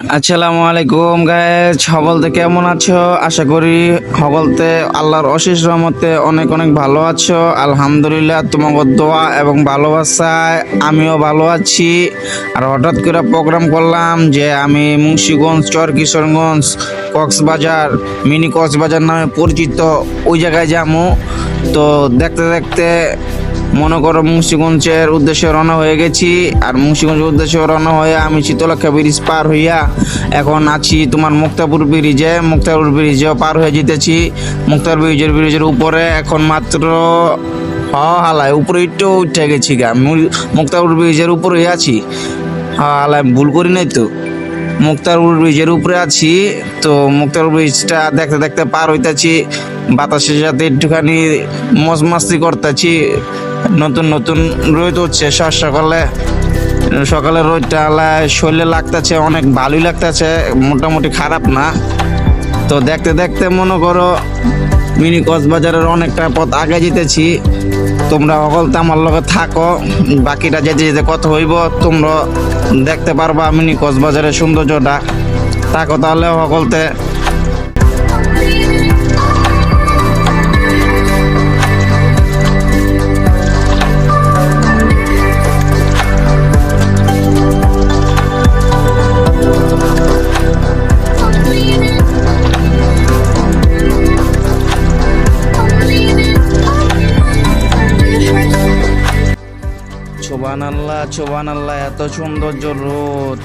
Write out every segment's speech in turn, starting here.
আসসালামু আলাইকুম গায়ে সকলতে কেমন আছো? আশা করি সকলতে আল্লাহর অশেষ রহমতে অনেক অনেক ভালো আছো। আলহামদুলিল্লাহ, তোমাকে দোয়া এবং ভালোবাসায় আমিও ভালো আছি। আর হঠাৎ করে প্রোগ্রাম করলাম যে আমি মুন্সিগঞ্জ, চর কিশোরগঞ্জ, কক্সবাজার, মিনি কক্সবাজার নামে পরিচিত ওই জায়গায় যাব। তো দেখতে দেখতে মনে করো মুন্সিগঞ্জের উদ্দেশ্যে রওনা হয়ে গেছি। আর মুন্সিগঞ্জের উদ্দেশ্যে রওনা হয়ে আমি শীতলক্ষা ব্রিজ পার হইয়া এখন আছি তোমার মুক্তাপুর ব্রিজে। মুক্তাপুর ব্রিজেও পার হয়ে যেতেছি। মুক্তার ব্রিজের ব্রিজের উপরে এখন মাত্র হালায় উপরে একটু উঠে গেছি গা। মুক্তাপুর ব্রিজের উপরে আছি। হালায় ভুল করি নাই তো। মুক্তারপুর ব্রিজের উপরে আছি। তো মুক্তারপুর ব্রিজটা দেখতে দেখতে পার হইতাছি। বাতাসের সাথে একটুখানি মজ মাস্তি করতেছি। নতুন নতুন রোদ হচ্ছে সব সকালে সকালে রোদটা আলায় শরীরে লাগতেছে, অনেক ভালোই লাগতেছে, মোটামুটি খারাপ না। তো দেখতে দেখতে মনে করো মিনি কক্সবাজারের অনেকটা পথ আগে যেতেছি। তোমরা সকলতে আমার লগে থাকো, বাকিটা যেতে যেতে কত হইব, তোমরা দেখতে পারবা মিনি কক্সবাজারের সৌন্দর্যটা। থাকো তাহলে সকলতে ছোবান আল্লাহ ছোবান আল্লাহ এত সৌন্দর্য রোদ।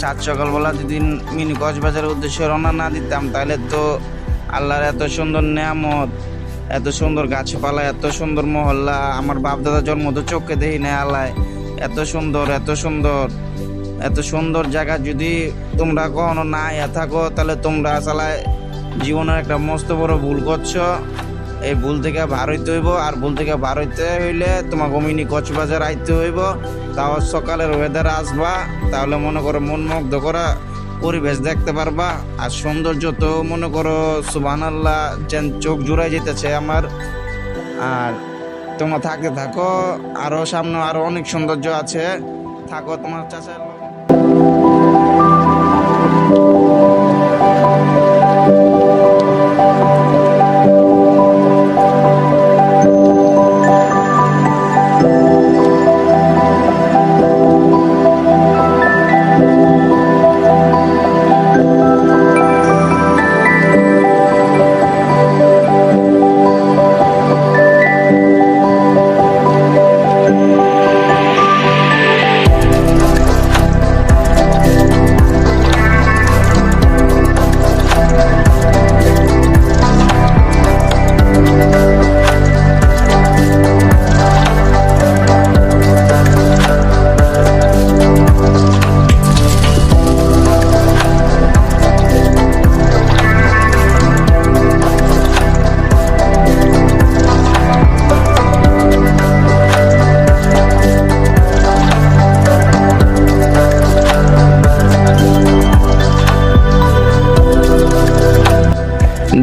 সাত সকালবেলা যদি মিনি কক্সবাজারের উদ্দেশ্যে রওনা না দিতাম, তাহলে তো আল্লাহর এত সুন্দর নিয়ামত, এত সুন্দর গাছপালা, এত সুন্দর মহল্লা, আমার বাপ দাদা জন্ম তো চোখে দেখি না আল্লাহ। এত সুন্দর এত সুন্দর এত সুন্দর জায়গা যদি তোমরা কখনো না থাকো, তাহলে তোমরা আসলে জীবনের একটা মস্ত বড় ভুল করছ। এই ভুল থেকে বার হইতে হইব, আর ভুল থেকে বার হইতে হইলে তোমাকে মিনি কক্সবাজার আইতে হইব। তাও সকালের ওয়েদার আসবা, তাহলে মনে করো মন মুগ্ধ করা পরিবেশ দেখতে পারবা। আর সৌন্দর্য তো মনে করো সুবান আল্লাহ যেন চোখ জুড়াই যেতেছে আমার। আর তোমরা থাকতে থাকো, আরও সামনে আরও অনেক সৌন্দর্য আছে। থাকো তোমার চাচা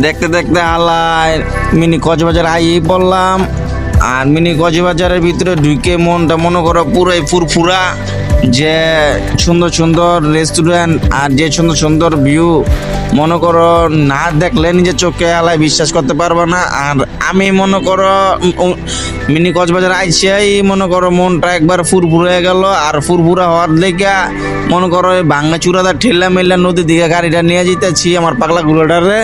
দেখতে দেখতে আলাই মিনি কক্সবাজার আই পড়লাম। আর মিনি কক্সবাজারের ভিতরে ঢুকে মনটা মনে করো পুরাই ফুরফুরা। যে সুন্দর সুন্দর রেস্টুরেন্ট আর যে সুন্দর সুন্দর ভিউ মনে করো না দেখলে নিজের চোখে আলায় বিশ্বাস করতে পারব না। আর আমি মনে করো মিনি কক্সবাজার আইসিয়াই মনে করো মনটা একবার ফুরফুর হয়ে গেল। আর ফুরফুরা হওয়ার লেগে মনে করো ভাঙ্গা চূড়াদার ঠেলা মেলা নদীর দিকে গাড়িটা নিয়ে যেতেছি আমার পাগলা গুলোটারে।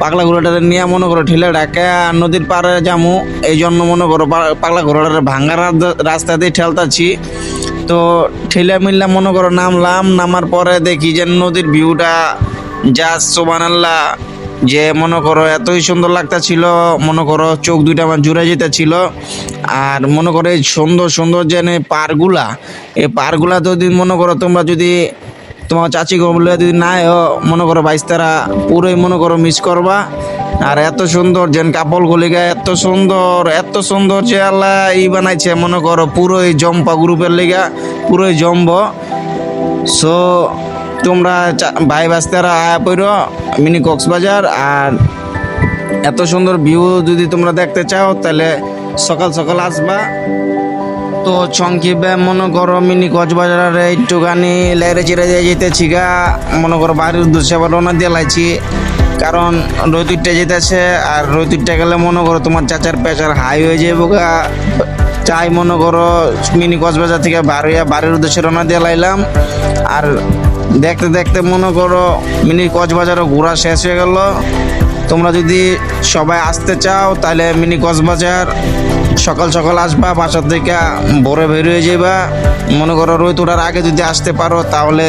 পাগলা ঘোড়াটারে নিয়ে মনে করো ঠেলে আর নদীর পাড়ে যামু। এই জন্য মনে করো পাগলা ঘোড়াটারে ভাঙ্গা রাস্তা দিয়ে ঠেলতাছি। তো ঠেলে মিললে মনে করো নামলাম, নামার পরে দেখি যে নদীর ভিউটা যা সোবানাল্লাহ যে মনে করো এতই সুন্দর লাগতাছিল, মনে করো চোখ দুইটা আমার জুড়ে যেতেছিল। আর মনে করো এই সুন্দর সুন্দর যে পারগুলা, এই পারগুলা যদি মনে করো তোমরা যদি তোমার চাচি বললে যদি না মনে করো বাইশ তারা পুরোই মনে করো মিস করবা। আর এত সুন্দর যেন কাপড় গলিগা এত সুন্দর এত সুন্দর যে আল্লাহ ই বানাইছে, মনে করো পুরোই জম্পা গ্রুপের লিগা, পুরোই জম্ব সো তোমরা ভাই বাস্তারা আয়া পড়ো মিনি কক্সবাজার, আর এত সুন্দর ভিউ যদি তোমরা দেখতে চাও, তাহলে সকাল সকাল আসবা। তো চঙ্কি ব্যায়াম মনে করো মিনি কক্সবাজারে একটুখানি লেরে চেড়ে দিয়ে যেতেছি গা। মনে করো বাড়ির উদ্দেশ্যে আবার রওনা দিয়ে লাইছি কারণ রৈতুরটা যেতেছে আর রৈতুরটা গেলে মনে করো তোমার চাচার পেঁচার হাই হয়ে যাব গা। চাই মনে করো মিনি কক্সবাজার থেকে হইয়া বাড়ির উদ্দেশ্যে রওনা দিয়ে লাইলাম। আর দেখতে দেখতে মনে করো মিনি কক্সবাজারও ঘোরা শেষ হয়ে গেল। তোমরা যদি সবাই আসতে চাও, তাহলে মিনি কক্সবাজার সকাল সকাল আসবা বাসার থেকে ভোরে বের হয়ে যাবা মনে করো রোহিত ওঠার আগে যদি আসতে পারো, তাহলে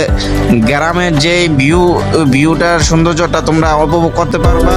গ্রামের যে ভিউ ভিউটার সৌন্দর্যটা তোমরা উপভোগ করতে পারবা।